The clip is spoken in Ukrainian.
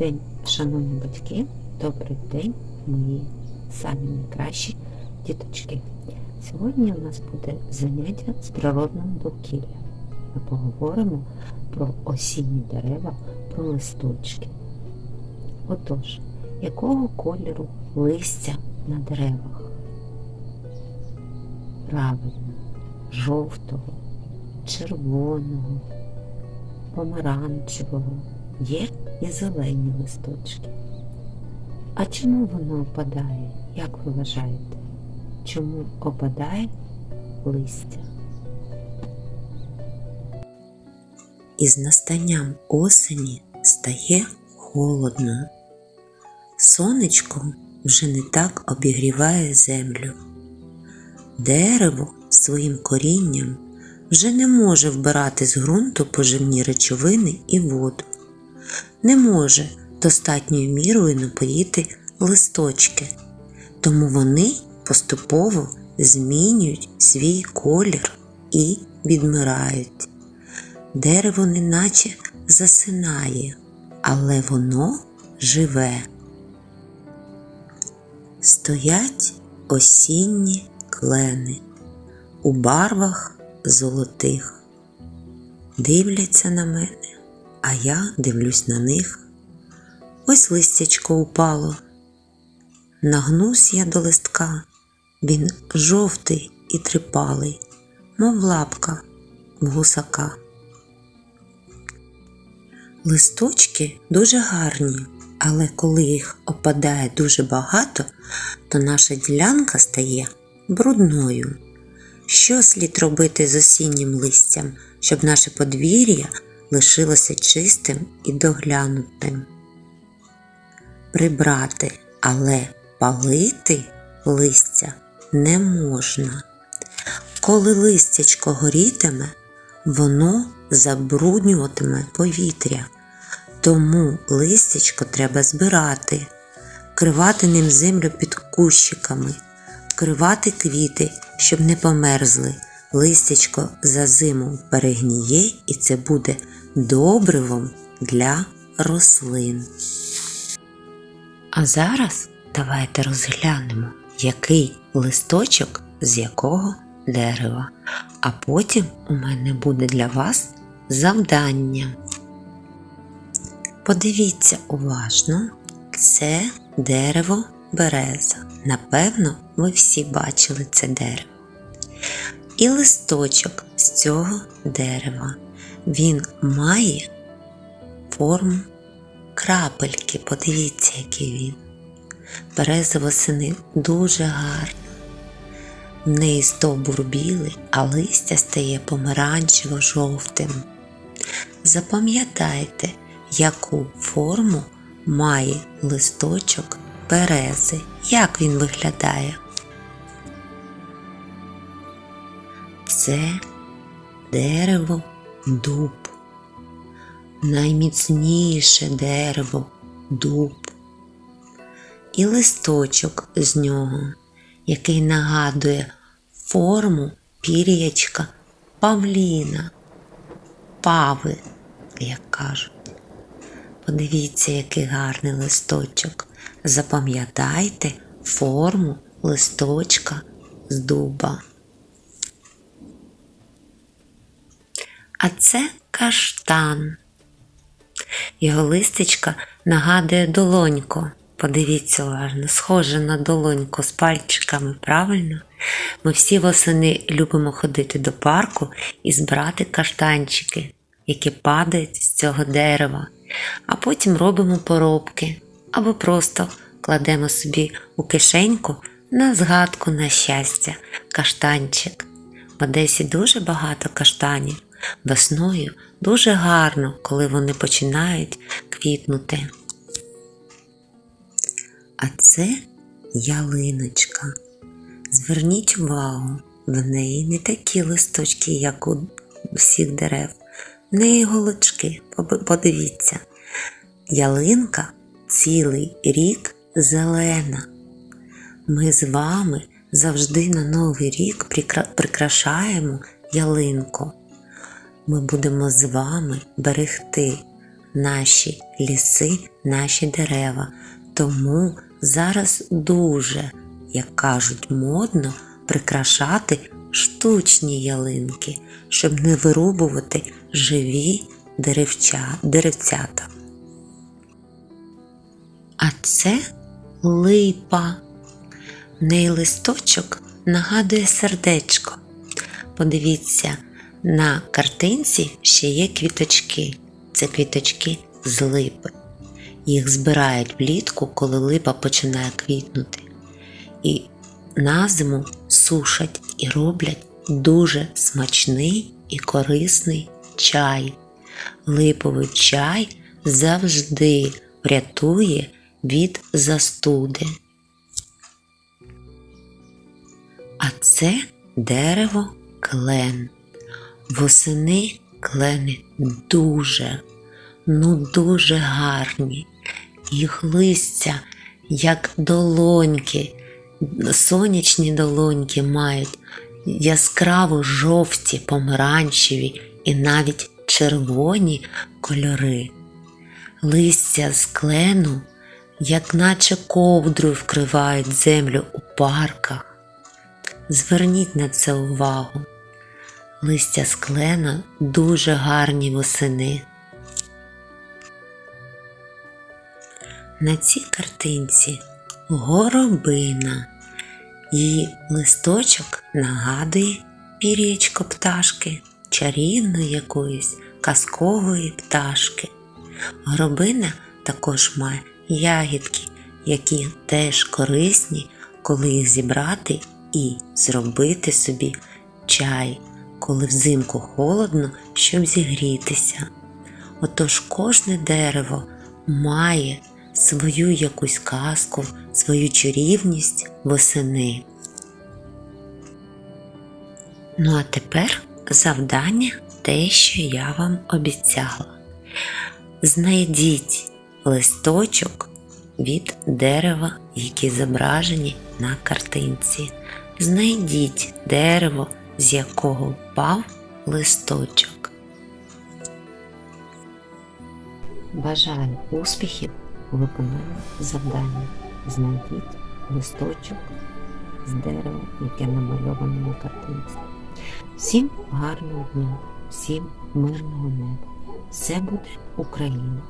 день, шановні батьки, добрий день, мої самі найкращі діточки. Сьогодні у нас буде заняття з природним довкіллям. Ми поговоримо про осінні дерева, про листочки. Отож, якого кольору листя на деревах? Правильно, жовтого, червоного, помаранчевого, є і зелені листочки. А чому воно опадає, як ви вважаєте? Чому опадає листя? Із настанням осені стає холодно. Сонечко вже не так обігріває землю. Дерево своїм корінням вже не може вбирати з ґрунту поживні речовини і воду, не може достатньою мірою напоїти листочки, тому вони поступово змінюють свій колір і відмирають. Дерево неначе засинає, але воно живе. Стоять осінні клени у барвах золотих. Дивляться на мене, а я дивлюсь на них. Ось листячко упало. Нагнусь я до листка, він жовтий і трипалий, мов лапка в гусака. Листочки дуже гарні, але коли їх опадає дуже багато, то наша ділянка стає брудною. Що слід робити з осіннім листям, щоб наше подвір'я лишилося чистим і доглянутим? Прибрати, але палити листя не можна. Коли листячко горітиме, воно забруднюватиме повітря, тому листячко треба збирати, вкривати ним землю під кущиками, вкривати квіти, щоб не померзли. Листячко за зиму перегніє і це буде добривом для рослин. А зараз давайте розглянемо, який листочок з якого дерева. А потім у мене буде для вас завдання. Подивіться уважно, це дерево береза. Напевно, ви всі бачили це дерево. І листочок з цього дерева. Він має форму крапельки. Подивіться, який він. Береза восени дуже гарна. В неї стовбур білий, а листя стає помаранчево-жовтим. Запам'ятайте, яку форму має листочок берези, як він виглядає. Це дерево дуб. Найміцніше дерево дуб. І листочок з нього який нагадує форму пір'ячка павліна, пави, як кажуть. Подивіться, який гарний листочок. Запам'ятайте форму листочка з дуба. А це каштан. Його листечка нагадує долоньку. Подивіться уважно, схоже на долоньку з пальчиками, правильно? Ми всі восени любимо ходити до парку і збирати каштанчики, які падають з цього дерева, а потім робимо поробки або просто кладемо собі у кишеньку на згадку на щастя каштанчик. В Одесі дуже багато каштанів. Весною дуже гарно, коли вони починають квітнути. А це ялиночка. Зверніть увагу, в неї не такі листочки, як у всіх дерев. В неї голочки, подивіться. Ялинка цілий рік зелена. Ми з вами завжди на Новий рік прикрашаємо ялинку. Ми будемо з вами берегти наші ліси, наші дерева. Тому зараз дуже, як кажуть, модно прикрашати штучні ялинки, щоб не вирубувати живі деревча, деревцята. А це липа. В неї листочок нагадує сердечко. Подивіться, на картинці ще є квіточки. Це квіточки з липи. Їх збирають влітку, коли липа починає квітнути. І на зиму сушать і роблять дуже смачний і корисний чай. Липовий чай завжди врятує від застуди. А це дерево клен. Восени клени дуже, ну дуже гарні. Їх листя, як долоньки, сонячні долоньки мають яскраво жовті, помаранчеві і навіть червоні кольори. Листя з клену, як наче ковдрою вкривають землю у парках. Зверніть на це увагу. Листя з клена дуже гарні восени. На цій картинці горобина. Її листочок нагадує пір'ячко пташки, чарівної якоїсь казкової пташки. Горобина також має ягідки, які теж корисні, коли їх зібрати і зробити собі чай, коли взимку холодно, щоб зігрітися. Отож кожне дерево має свою якусь казку, свою чарівність восени. Ну а тепер завдання те, що я вам обіцяла. Знайдіть листочок від дерева, які зображені на картинці. Знайдіть дерево, з якого впав листочок. Бажаю успіхів у виконанні завдання. Знайдіть листочок з дерева, яке намальоване на картинці. Всім гарного дня, всім мирного неба. Все буде Україна!